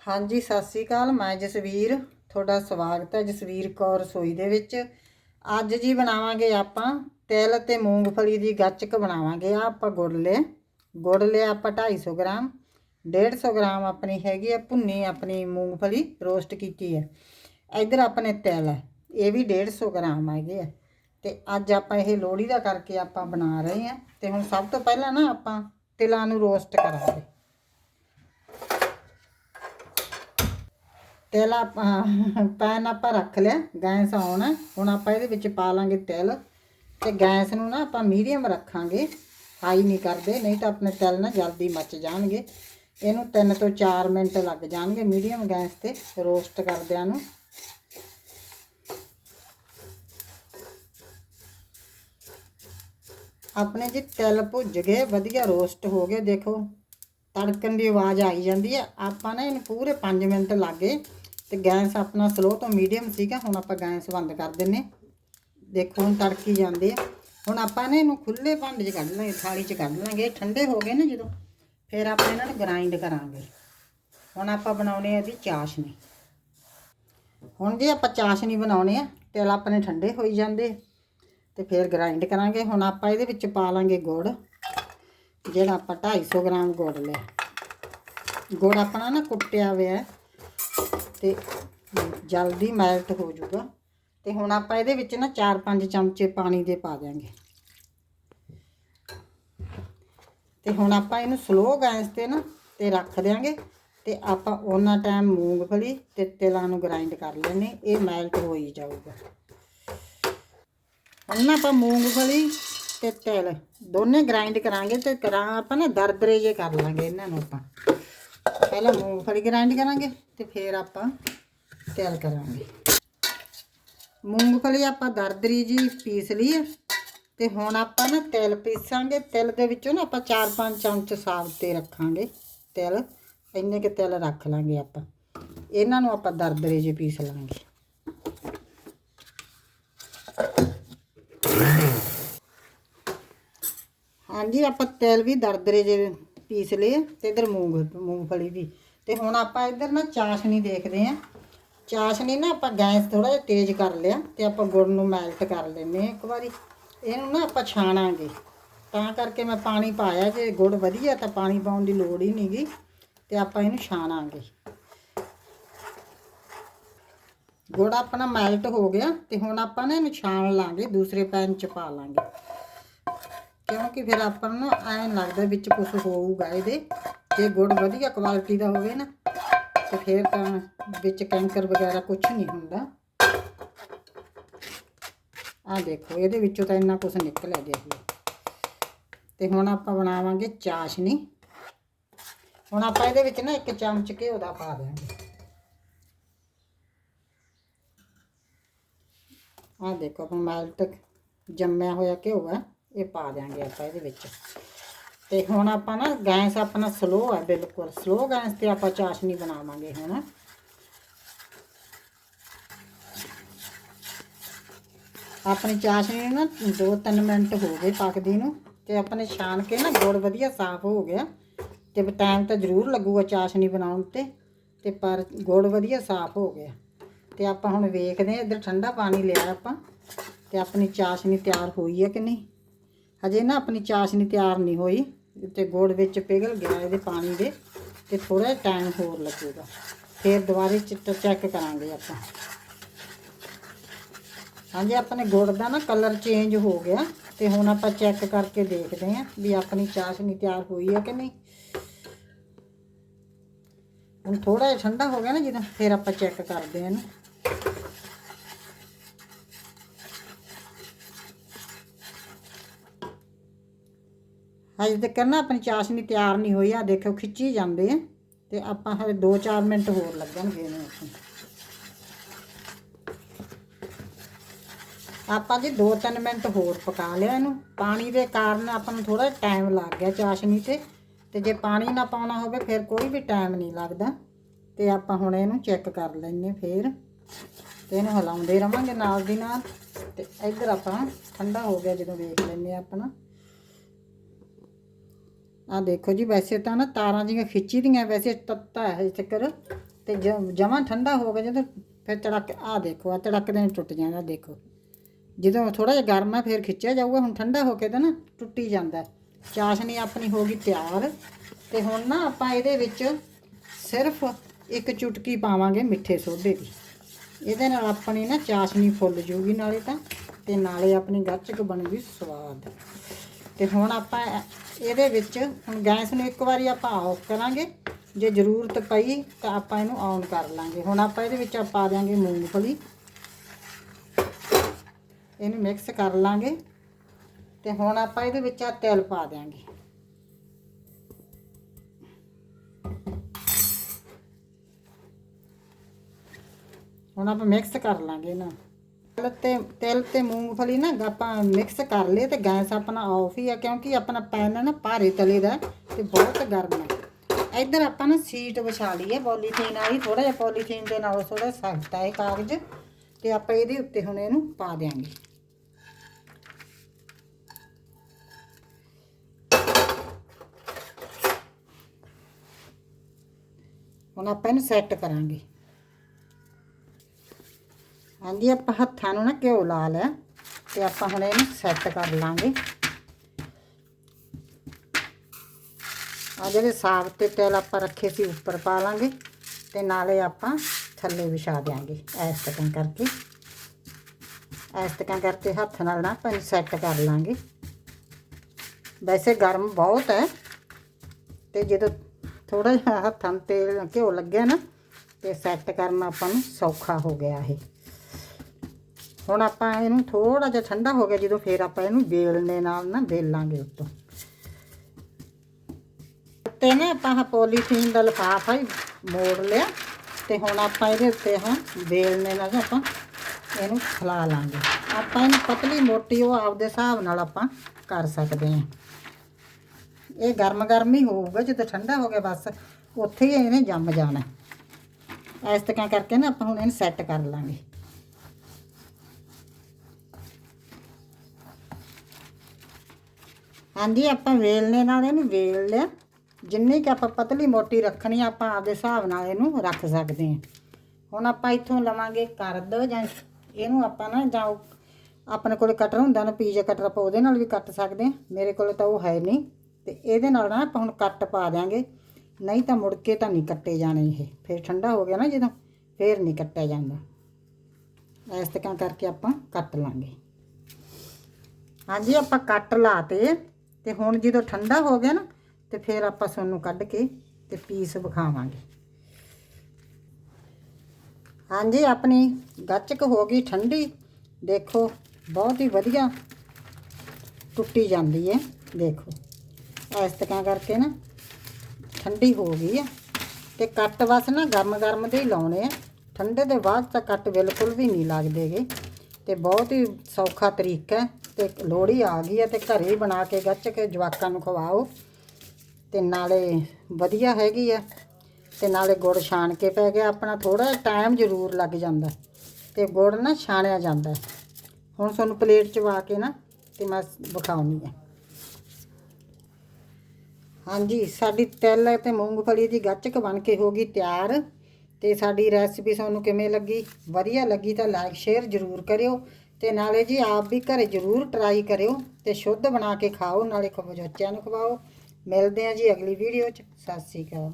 ਹਾਂਜੀ, ਸਤਿ ਸ੍ਰੀ ਅਕਾਲ। ਮੈਂ ਜਸਵੀਰ, ਤੁਹਾਡਾ ਸਵਾਗਤ ਹੈ ਜਸਵੀਰ ਕੌਰ ਰਸੋਈ ਦੇ ਵਿੱਚ। ਅੱਜ ਜੀ ਬਣਾਵਾਂਗੇ ਆਪਾਂ ਤਿਲ ਤੇ ਮੂੰਗਫਲੀ ਦੀ ਗੱਚਕ ਬਣਾਵਾਂਗੇ ਆ ਆਪਾਂ ਗੁੜ ਲਿਆ ਗੁੜ ਲਿਆ ਆਪਾਂ 250 ਗ੍ਰਾਮ 150 ਗ੍ਰਾਮ ਆਪਣੀ ਹੈਗੀ ਆ ਭੁੰਨੀ ਆਪਣੀ ਮੂੰਗਫਲੀ ਰੋਸਟ ਕੀਤੀ ਹੈ। ਇੱਧਰ ਆਪਣੇ ਤਿਲ ਹੈ, ਇਹ ਵੀ 150 ਗ੍ਰਾਮ ਹੈਗੇ ਆ। ਤੇ ਅੱਜ ਆਪਾਂ ਇਹ ਲੋਹੜੀ ਦਾ ਕਰਕੇ ਆਪਾਂ ਬਣਾ ਰਹੇ ਹਾਂ। ਤੇ ਹੁਣ ਸਭ ਤੋਂ ਪਹਿਲਾਂ ਨਾ ਆਪਾਂ ਤਿਲਾਂ ਨੂੰ ਰੋਸਟ ਕਰਾਂਗੇ। ਤਿਲ ਆਪਾਂ ਪੈਨ ਆਪਾਂ ਰੱਖ ਲਿਆ, ਗੈਸ ਆਉਣ। ਹੈ ਹੁਣ ਆਪਾਂ ਇਹਦੇ ਵਿੱਚ ਪਾ ਲਾਂਗੇ ਤਿਲ। ਤੇ ਗੈਸ ਨੂੰ ਨਾ ਆਪਾਂ ਮੀਡੀਅਮ ਰੱਖਾਂਗੇ। ਹਾਈ ਨਹੀਂ ਕਰਦੇ, ਨਹੀਂ ਤਾਂ ਆਪਣੇ ਤਿਲ ਨਾ ਜਲਦੀ ਮੱਚ ਜਾਣਗੇ। ਇਹਨੂੰ 3 ਤੋਂ 4 ਮਿੰਟ ਲੱਗ ਜਾਣਗੇ ਮੀਡੀਅਮ ਗੈਸ ਤੇ ਰੋਸਟ ਕਰਦਿਆਂ ਨੂੰ। ਆਪਣੇ ਜੀ ਤਿਲ ਭੁੱਜ ਗਏ, ਵਧੀਆ ਰੋਸਟ ਹੋ ਗਏ। ਦੇਖੋ, ਤੜਕਣ ਦੀ ਆਵਾਜ਼ ਆਈ ਜਾਂਦੀ ਹੈ ਆਪਾਂ ਨੇ ਇਹਨੂੰ ਪੂਰੇ 5 ਮਿੰਟ ਲੱਗੇ ਤੇ ਗੈਸ ਆਪਣਾ ਸਲੋ ਤੋਂ ਮੀਡੀਅਮ ਸੀਗਾ, ਹੁਣ ਆਪਾਂ ਗੈਸ ਬੰਦ ਕਰ ਦਿੰਨੇ ਦੇਖੋ ਹੁਣ ਤੜਕੀ ਜਾਂਦੇ ਆ। ਹੁਣ ਆਪਾਂ ਨੇ ਇਹਨੂੰ ਖੁੱਲੇ ਭਾਂਡੇ 'ਚ ਕੱਢ ਲਾਂਗੇ, ਥਾਲੀ 'ਚ ਕੱਢ ਲਾਂਗੇ। ਠੰਡੇ ਹੋ ਗਏ ਨਾ ਜਦੋਂ, ਫਿਰ ਆਪਾਂ ਇਹਨਾਂ ਨੂੰ ਗ੍ਰਾਈਂਡ ਕਰਾਂਗੇ। ਹੁਣ ਆਪਾਂ ਬਣਾਉਣੇ ਆ ਇਹਦੀ ਚਾਸ਼ਨੀ। ਹੁਣ ਜੇ ਆਪਾਂ ਚਾਸ਼ਨੀ ਬਣਾਉਣੇ ਆ ਤੇਲ ਆਪਣੇ ਠੰਡੇ ਹੋਈ ਜਾਂਦੇ ਤੇ ਫਿਰ ਗ੍ਰਾਈਂਡ ਕਰਾਂਗੇ। ਹੁਣ ਆਪਾਂ ਇਹਦੇ ਵਿੱਚ ਪਾ ਲਾਂਗੇ ਗੁੜ, ਜਿਹੜਾ ਆਪਾਂ 250 ਗ੍ਰਾਮ ਗੁੜ ਲਿਆ। ਗੁੜ ਆਪਣਾ ਨਾ ਕੁੱਟਿਆ ਹੋਇਆ। ਤੇ ਜਲਦੀ ਮੈਲਟ ਹੋ ਜਾਊਗਾ। ਤੇ ਹੁਣ ਆਪਾਂ ਇਹਦੇ ਵਿੱਚ ਨਾ 4-5 ਚਮਚੇ ਪਾਣੀ ਦੇ ਪਾ ਦਿਆਂਗੇ। ਤੇ ਹੁਣ ਆਪਾਂ ਇਹਨੂੰ ਸਲੋ ਗੈਸ ਤੇ ਨਾ ਤੇ ਰੱਖ ਦਿਆਂਗੇ। ਤੇ ਆਪਾਂ ਉਹਨਾਂ ਟਾਈਮ ਮੂੰਗਫਲੀ ਤੇ ਤਿਲਾਂ ਨੂੰ ਗ੍ਰਾਈਂਡ ਕਰ ਲੈਣੇ ਇਹ ਮੈਲਟ ਹੋਈ ਜਾਊਗਾ। ਹੁਣ ਨਾ ਆਪਾਂ ਮੂੰਗਫਲੀ ਤੇ ਤਿਲ ਦੋਨੇ ਗ੍ਰਾਈਂਡ ਕਰਾਂਗੇ ਤੇ ਕਰਾਂ ਆਪਾਂ ਨਾ ਦਰਦਰੇ ਜੇ ਕਰ ਲਾਂਗੇ ਇਹਨਾਂ ਨੂੰ ਆਪਾਂ। ਪਹਿਲਾਂ ਮੂੰਗਫਲੀ ਗ੍ਰਾਈਂਡ ਕਰਾਂਗੇ ਤੇ ਫਿਰ ਆਪਾਂ ਤਿਲ ਕਰਾਂਗੇ। ਮੂੰਗਫਲੀ ਆਪਾਂ ਦਰਦਰੀ ਜੀ ਪੀਸ ਲਈ ਹੈ ਤੇ ਹੁਣ ਆਪਾਂ ਨਾ ਤਿਲ ਪੀਸਾਂਗੇ। ਤਿਲ ਦੇ ਵਿੱਚੋਂ ਨਾ ਆਪਾਂ 4-5 ਚਮਚ ਸਾਗ ਤੇ ਰੱਖਾਂਗੇ ਤਿਲ। ਇੰਨੇ ਕਿ ਤਿਲ ਰੱਖ ਲਾਂਗੇ ਆਪਾਂ। ਇਹਨਾਂ ਨੂੰ ਆਪਾਂ ਦਰਦਰੇ ਜੇ ਪੀਸ ਲਾਂਗੇ। ਹਾਂਜੀ, ਆਪਾਂ ਤਿਲ ਵੀ ਦਰਦਰੇ ਜੇ ਪੀਸ ਲਏ ਤੇ ਇਧਰ ਮੂੰਗ ਮੂੰਗਫਲੀ ਵੀ ਤੇ ਹੁਣ ਆਪਾਂ ਇਧਰ ਨਾ ਚਾਸ਼ਨੀ ਦੇਖਦੇ ਆਂ। ਚਾਸ਼ਨੀ ਨਾ ਆਪਾਂ ਗੈਸ ਥੋੜਾ ਜਿਹਾ ਤੇਜ਼ ਕਰ ਲਿਆ ਤੇ ਆਪਾਂ ਗੁੜ ਨੂੰ ਮੈਲਟ ਕਰ ਲੈਨੇ ਆ ਇੱਕ ਵਾਰੀ। ਇਹਨੂੰ ਨਾ ਆਪਾਂ ਛਾਣਾਂਗੇ। ਤਾਂ ਕਰਕੇ ਮੈਂ ਪਾਣੀ ਪਾਇਆ, ਜੇ ਗੁੜ ਵਧੀਆ ਤਾਂ ਪਾਣੀ ਪਾਉਣ ਦੀ ਲੋੜ ਹੀ ਨਹੀਂਗੀ ਤੇ ਆਪਾਂ ਇਹਨੂੰ ਛਾਣਾਂਗੇ। ਗੁੜ ਆਪਣਾ ਮੈਲਟ ਹੋ ਗਿਆ ਤੇ ਹੁਣ ਆਪਾਂ ਨਾ ਇਹਨੂੰ ਛਾਣ ਲਾਂਗੇ, ਦੂਸਰੇ ਪੈਨ ਚ ਪਾ ਲਾਂਗੇ। ਕਿਉਂਕਿ ਫਿਰ ਆਪਾਂ ਨੂੰ ਨਾ ਐਂ ਲੱਗਦਾ ਵਿੱਚ ਕੁਝ ਹੋਊਗਾ ਇਹਦੇ। ਜੇ ਗੁੜ ਵਧੀਆ ਕੁਆਲਿਟੀ ਦਾ ਹੋਵੇ ਨਾ, ਤੇ ਫਿਰ ਤਾਂ ਵਿੱਚ ਕੈਂਕਰ ਵਗੈਰਾ ਕੁਝ ਨਹੀਂ ਹੁੰਦਾ। ਆ ਦੇਖੋ, ਇਹਦੇ ਵਿੱਚੋਂ ਤਾਂ ਇੰਨਾ ਕੁਝ ਨਿਕਲਿਆ ਗਿਆ ਤੇ ਹੁਣ ਆਪਾਂ ਬਣਾਵਾਂਗੇ ਚਾਸ਼ਨੀ। ਹੁਣ ਆਪਾਂ ਇਹਦੇ ਵਿੱਚ ਨਾ ਇੱਕ ਚਮਚ ਘਿਓ ਦਾ ਪਾ ਦਿਆਂਗੇ ਆ ਦੇਖੋ, ਆਪਾਂ ਮੈਲਟ ਜੰਮਿਆ ਹੋਇਆ ਘਿਓ ਹੈ ਇਹ ਪਾ ਦਿਆਂਗੇ ਆਪਾਂ ਇਹਦੇ ਵਿੱਚ। ਤੇ ਹੁਣ ਆਪਾਂ ਨਾ ਗੈਸ ਆਪਣਾ ਸਲੋ ਹੈ ਬਿਲਕੁਲ ਸਲੋ ਗੈਸ ਤੇ ਆਪਾਂ ਚਾਸ਼ਨੀ ਬਣਾਵਾਂਗੇ ਹੁਣ। ਆਪਣੀ ਚਾਸ਼ਨੀ ਨੂੰ ਨਾ 2-3 ਮਿੰਟ ਹੋ ਗਏ ਪੱਕਦੀ ਨੂੰ ਤੇ ਆਪਣੇ ਛਾਣ ਕੇ ਨਾ ਗੁੜ ਵਧੀਆ ਸਾਫ਼ ਹੋ ਗਿਆ। ਤੇ ਟਾਈਮ ਤਾਂ ਜ਼ਰੂਰ ਲੱਗੂਗਾ ਚਾਸ਼ਨੀ ਬਣਾਉਣ ਤੇ ਤੇ ਪਰ ਗੁੜ ਵਧੀਆ ਸਾਫ਼ ਹੋ ਗਿਆ। ਤੇ ਆਪਾਂ ਹੁਣ ਵੇਖਦੇ ਹਾਂ, ਇੱਧਰ ਠੰਡਾ ਪਾਣੀ ਲਿਆ ਆਪਾਂ, ਤੇ ਆਪਣੀ ਚਾਸ਼ਨੀ ਤਿਆਰ ਹੋਈ ਹੈ ਕਿ ਨਹੀਂ? ਹਜੇ ਨਾ ਆਪਣੀ ਚਾਸ਼ਨੀ ਤਿਆਰ ਨਹੀਂ ਹੋਈ, ਤੇ ਗੁੜ ਵਿੱਚ ਪਿਘਲ ਗਿਆ ਇਹਦੇ ਪਾਣੀ ਦੇ, ਤੇ ਥੋੜਾ ਟਾਈਮ ਹੋਰ ਲੱਗੇਗਾ। ਫਿਰ ਦੁਬਾਰੇ ਚਿੱਟਾ ਚੈੱਕ ਕਰਾਂਗੇ ਆਪਾਂ। ਹਾਂਜੀ, ਆਪਣੇ ਗੁੜ ਦਾ ਨਾ ਕਲਰ ਚੇਂਜ ਹੋ ਗਿਆ, ਤੇ ਹੁਣ ਆਪਾਂ ਚੈੱਕ ਕਰਕੇ ਦੇਖਦੇ ਹਾਂ ਵੀ ਆਪਣੀ ਚਾਸ਼ਨੀ ਤਿਆਰ ਹੋਈ ਹੈ ਕਿ ਨਹੀਂ। ਹੁਣ ਥੋੜਾ ਜਿਹਾ ਠੰਡਾ ਹੋ ਗਿਆ ਨਾ ਜਦੋਂ, ਫਿਰ ਆਪਾਂ ਚੈੱਕ ਕਰਦੇ ਹਾਂ ਇਹਨੂੰ। ਹਜੇ ਤੱਕ ਨਾ ਆਪਣੀ ਚਾਸ਼ਨੀ ਤਿਆਰ ਨਹੀਂ ਹੋਈ ਆ ਦੇਖੋ ਖਿੱਚੀ ਜਾਂਦੇ ਆ, ਤੇ ਆਪਾਂ ਹਲੇ 2-4 ਮਿੰਟ ਹੋਰ ਲੱਗਣਗੇ ਇਹਨੂੰ ਆਪਾਂ ਆਪਾਂ ਜੀ 2-3 ਮਿੰਟ ਹੋਰ ਪਕਾ ਲਿਆ ਇਹਨੂੰ, ਪਾਣੀ ਦੇ ਕਾਰਨ ਆਪਾਂ ਨੂੰ ਥੋੜਾ ਟਾਈਮ ਲੱਗ ਗਿਆ ਚਾਸ਼ਨੀ ਤੇ ਤੇ ਜੇ ਪਾਣੀ ਨਾ ਪਾਉਣਾ ਹੋਵੇ ਫਿਰ ਕੋਈ ਵੀ ਟਾਈਮ ਨਹੀਂ ਲੱਗਦਾ, ਤੇ ਆਪਾਂ ਹੁਣ ਇਹਨੂੰ ਚੈੱਕ ਕਰ ਲੈਂਦੇ ਫਿਰ, ਤੇ ਇਹਨੂੰ ਹਿਲਾਉਂਦੇ ਰਵਾਂਗੇ ਨਾਲ ਦੀ ਨਾਲ, ਤੇ ਇੱਧਰ ਆਪਾਂ ਠੰਡਾ ਹੋ ਗਿਆ ਜਦੋਂ ਵੇਖ ਲੈਂਦੇ ਆ ਆਪਣਾ। ਆ ਦੇਖੋ ਜੀ, ਵੈਸੇ ਤਾਂ ਨਾ ਤਾਰਾਂ ਜੀਆਂ ਖਿੱਚੀ ਦੀਆਂ, ਵੈਸੇ ਤੱਤਾ ਹੈ ਚੱਕਰ। ਤੇ ਜਮਾਂ ਠੰਡਾ ਹੋ ਗਿਆ ਜਦੋਂ ਫਿਰ ਚੜਕ ਆ ਦੇਖੋ, ਆ ਚੜਕਦੇ ਦੇ ਟੁੱਟ ਜਾਂਦਾ, ਦੇਖੋ। ਜਦੋਂ ਥੋੜਾ ਜਿਹਾ ਗਰਮ ਹੈ, ਫਿਰ ਖਿੱਚਿਆ ਜਾਊਗਾ, ਹੁਣ ਠੰਡਾ ਹੋ ਕੇ ਤਾਂ ਨਾ ਟੁੱਟੀ ਜਾਂਦਾ। ਚਾਸ਼ਨੀ ਆਪਣੀ ਹੋ ਗਈ ਤਿਆਰ। ਤੇ ਹੁਣ ਨਾ ਆਪਾਂ ਇਹਦੇ ਵਿੱਚ ਸਿਰਫ ਇੱਕ ਚੁਟਕੀ ਪਾਵਾਂਗੇ ਮਿੱਠੇ ਸੋਡੇ ਦੀ। ਇਹਦੇ ਨਾਲ ਆਪਣੀ ਨਾ ਚਾਸ਼ਨੀ ਫੁੱਲ ਜੂਗੀ ਨਾਲੇ ਤਾਂ, ਤੇ ਨਾਲੇ ਆਪਣੀ ਗੱਚਕ ਬਣੂਗੀ ਸਵਾਦ। ਤੇ ਹੁਣ ਆਪਾਂ ਇਹਦੇ ਵਿੱਚ ਹੁਣ ਗੈਸ ਨੂੰ ਇੱਕ ਵਾਰੀ ਆਪਾਂ ਆਫ ਕਰਾਂਗੇ। ਜੇ ਜ਼ਰੂਰਤ ਪਈ ਤਾਂ ਆਪਾਂ ਇਹਨੂੰ ਔਨ ਕਰ ਲਾਂਗੇ। ਹੁਣ ਆਪਾਂ ਇਹਦੇ ਵਿੱਚ ਪਾ ਦਿਆਂਗੇ ਮੂੰਗਫਲੀ। ਇਹਨੂੰ ਮਿਕਸ ਕਰ ਲਾਂਗੇ। ਤੇ ਹੁਣ ਆਪਾਂ ਇਹਦੇ ਵਿੱਚ ਆ ਤਿਲ ਪਾ ਦਿਆਂਗੇ। ਹੁਣ ਆਪਾਂ ਮਿਕਸ ਕਰ ਲਾਂਗੇ ਇਹਨਾਂ ਤਿਲ ਤੇ ਤਿਲ ਤੇ ਮੂੰਗਫਲੀ ਨਾ ਆਪਾਂ ਮਿਕਸ ਕਰ ਲਏ ਤੇ ਗੈਸ ਆਪਣਾ ਆਫ ਹੀ ਆ, ਕਿਉਂਕਿ ਆਪਣਾ ਪੈਨ ਹੈ ਨਾ ਭਾਰੇ ਤਲੇ ਦਾ ਤੇ ਬਹੁਤ ਗਰਮ ਹੈ ਇੱਧਰ ਆਪਾਂ ਨਾ ਸੀਟ ਵਿਛਾ ਲਈ ਹੈ ਪੋਲੀਥੀਨ ਵਾਲੀ ਥੋੜਾ ਜਿਹਾ ਪੋਲੀਥੀਨ ਦੇ ਨਾਲ ਥੋੜਾ ਸਖਤ ਹੈ ਇਹ ਕਾਗਜ਼ ਤੇ ਆਪਾਂ ਇਹਦੇ ਉੱਤੇ ਹੁਣ ਇਹਨੂੰ ਪਾ ਦਿਆਂਗੇ। ਹੁਣ ਆਪਾਂ ਇਹਨੂੰ ਸੈੱਟ ਕਰਾਂਗੇ। ਹਾਂਜੀ ਆਪਾਂ ਹੱਥਾਂ ਨੂੰ ਨਾ ਘਿਓ ਲਾ ਲਿਆ ਤੇ ਆਪਾਂ ਹੁਣ ਇਹਨੂੰ ਸੈੱਟ ਕਰ ਲਾਂਗੇ। ਆ ਜਿਹੜੇ ਸਾਗ ਤੇ ਤੇਲ ਆਪਾਂ ਰੱਖੇ ਸੀ ਉੱਪਰ ਪਾ ਲਾਂਗੇ ਤੇ ਨਾਲੇ ਆਪਾਂ ਥੱਲੇ ਵਿਛਾ ਦਿਆਂਗੇ ਐਸ ਤਰ੍ਹਾਂ ਕਰਕੇ। ਐਸ ਤਰ੍ਹਾਂ ਕਰਕੇ ਹੱਥ ਨਾਲ ਨਾ ਆਪਾਂ ਸੈੱਟ ਕਰ ਲਾਂਗੇ। ਵੈਸੇ ਗਰਮ ਬਹੁਤ ਹੈ ਤੇ ਜਦੋਂ ਥੋੜਾ ਜਿਹਾ ਹੱਥਾਂ 'ਤੇ ਤੇਲ ਘਿਓ ਲੱਗਿਆ ਨਾ ਤੇ ਸੈੱਟ ਕਰਨਾ ਆਪਾਂ ਨੂੰ ਸੌਖਾ ਹੋ ਗਿਆ ਇਹ। ਹੁਣ ਆਪਾਂ ਇਹਨੂੰ ਥੋੜਾ ਜਿਹਾ ਠੰਡਾ ਹੋ ਗਿਆ, ਜਦੋਂ ਫੇਰ ਆਪਾਂ ਇਹਨੂੰ ਵੇਲਣੇ ਨਾਲ ਨਾ ਵੇਲਾਂਗੇ ਉੱਤੋਂ। ਉੱਤੇ ਨਾ ਆਪਾਂ ਆਹ ਪੋਲੀਥੀਨ ਦਾ ਲਿਫਾਫਾ ਹੀ ਮੋੜ ਲਿਆ, ਤੇ ਹੁਣ ਆਪਾਂ ਇਹਦੇ ਉੱਤੇ ਹਾਂ ਵੇਲਣੇ ਨਾਲ ਆਪਾਂ ਇਹਨੂੰ ਖਲਾ ਲਾਂਗੇ। ਆਪਾਂ ਇਹਨੂੰ ਪਤਲੀ ਮੋਟੀ ਉਹ ਆਪਦੇ ਹਿਸਾਬ ਨਾਲ ਆਪਾਂ ਕਰ ਸਕਦੇ ਹਾਂ। ਇਹ ਗਰਮ ਗਰਮ ਹੀ ਹੋਊਗਾ, ਜਦੋਂ ਠੰਡਾ ਹੋ ਗਿਆ ਬਸ, ਉੱਥੇ ਹੀ ਇਹਨੇ ਜੰਮ ਜਾਣਾ। ਇਸ ਤਰ੍ਹਾਂ ਕਰਕੇ ਨਾ ਆਪਾਂ ਹੁਣ ਇਹਨੂੰ ਸੈੱਟ ਕਰ ਲਾਂਗੇ। ਹਾਂਜੀ ਆਪਾਂ ਵੇਲਣੇ ਨਾਲ ਇਹਨੂੰ ਵੇਲ ਲਿਆ। ਜਿੰਨੀ ਕਿ ਆਪਾਂ ਪਤਲੀ ਮੋਟੀ ਰੱਖਣੀ ਆਪਾਂ ਆਪਦੇ ਹਿਸਾਬ ਨਾਲ ਇਹਨੂੰ ਰੱਖ ਸਕਦੇ ਹਾਂ ਹੁਣ ਆਪਾਂ ਇੱਥੋਂ ਲਵਾਂਗੇ ਕਰਦ ਜਾਂ ਇਹਨੂੰ ਆਪਾਂ ਨਾ ਜਾਂ ਉਹ ਆਪਣੇ ਕੋਲ ਕਟਰ ਹੁੰਦਾ ਨਾ, ਪੀਜ਼ਾ ਕਟਰ ਆਪਾਂ ਉਹਦੇ ਨਾਲ ਵੀ ਕੱਟ ਸਕਦੇ ਹਾਂ ਮੇਰੇ ਕੋਲ ਤਾਂ ਉਹ ਹੈ ਨਹੀਂ। ਤੇ ਇਹਦੇ ਨਾਲ ਨਾ ਆਪਾਂ ਹੁਣ ਕੱਟ ਪਾ ਦਿਆਂਗੇ। ਨਹੀਂ ਤਾਂ ਮੁੜ ਕੇ ਤਾਂ ਨਹੀਂ ਕੱਟੇ ਜਾਣੇ ਇਹ। ਫਿਰ ਠੰਡਾ ਹੋ ਗਿਆ ਨਾ ਜਦੋਂ, ਫਿਰ ਨਹੀਂ ਕੱਟਿਆ ਜਾਂਦਾ। ਇਸ ਤਰ੍ਹਾਂ ਕਰਕੇ ਆਪਾਂ ਕੱਟ ਲਾਂਗੇ। ਹਾਂਜੀ, ਆਪਾਂ ਕੱਟ ਲਾਤੇ ਤੇ ਹੁਣ ਜਦੋਂ ਠੰਡਾ ਹੋ ਗਿਆ ਨਾ, ਤੇ ਫਿਰ ਆਪਾਂ ਤੁਹਾਨੂੰ ਕੱਢ ਕੇ ਤੇ ਪੀਸ ਵਿਖਾਵਾਂਗੇ। ਹਾਂਜੀ, ਆਪਣੀ ਗੱਚਕ ਹੋ ਗਈ ਠੰਡੀ। ਦੇਖੋ, ਬਹੁਤ ਹੀ ਵਧੀਆ ਟੁੱਟੀ ਜਾਂਦੀ ਹੈ, ਦੇਖੋ। ਇਸ ਤਰ੍ਹਾਂ ਕਰਕੇ ਨਾ ਠੰਡੀ ਹੋ ਗਈ ਆ ਤੇ ਕੱਟ ਬਸ ਨਾ ਗਰਮ ਗਰਮ ਦੇ ਹੀ ਲਾਉਣੇ ਆ। ਠੰਡੇ ਦੇ ਬਾਅਦ ਤਾਂ ਕੱਟ ਬਿਲਕੁਲ ਵੀ ਨਹੀਂ ਲੱਗਦੇਗੇ ਤੇ ਬਹੁਤ ਹੀ ਸੌਖਾ ਤਰੀਕਾ ਹੈ ਤੇ ਲੋਹੜੀ ਆ ਗਈ ਹੈ ਤੇ ਘਰੇ ਹੀ ਬਣਾ ਕੇ ਗੱਚ ਕੇ ਜਵਾਕਾਂ ਨੂੰ ਖਵਾਓ ਤੇ ਨਾਲੇ ਵਧੀਆ ਹੈਗੀ ਆ ਤੇ ਨਾਲੇ ਗੁੜ ਛਾਣ ਕੇ ਪੈ ਗਿਆ, ਆਪਣਾ ਥੋੜਾ ਟਾਈਮ ਜ਼ਰੂਰ ਲੱਗ ਜਾਂਦਾ ਤੇ ਗੁੜ ਨਾ ਛਾਣਿਆ ਜਾਂਦਾ ਹੁਣ ਤੁਹਾਨੂੰ ਪਲੇਟ 'ਚ ਵਾ ਕੇ ਨਾ ਤੇ ਮੈਂ ਵਿਖਾਉਣੀ ਆ ਹਾਂਜੀ, ਸਾਡੀ ਤਿਲ ਤੇ ਮੂੰਗਫਲੀ ਦੀ ਗੱਚਕ ਬਣ ਕੇ ਹੋ ਗਈ ਤਿਆਰ। ਤੇ ਸਾਡੀ ਰੈਸਪੀ ਤੁਹਾਨੂੰ ਕਿਵੇਂ ਲੱਗੀ? ਵਧੀਆ ਲੱਗੀ ਤਾਂ ਲਾਈਕ ਸ਼ੇਅਰ ਜ਼ਰੂਰ ਕਰਿਓ ਤੇ ਨਾਲੇ ਜੀ ਆਪ ਵੀ ਘਰੇ ਜ਼ਰੂਰ ਟਰਾਈ ਕਰਿਓ ਤੇ ਸ਼ੁੱਧ ਬਣਾ ਕੇ ਖਾਓ, ਨਾਲੇ ਖਵਾਓ ਬੱਚਿਆਂ ਨੂੰ ਖਵਾਓ। ਮਿਲਦੇ ਹਾਂ ਜੀ ਅਗਲੀ ਵੀਡੀਓ 'ਚ। ਸਤਿ ਸ਼੍ਰੀ ਅਕਾਲ।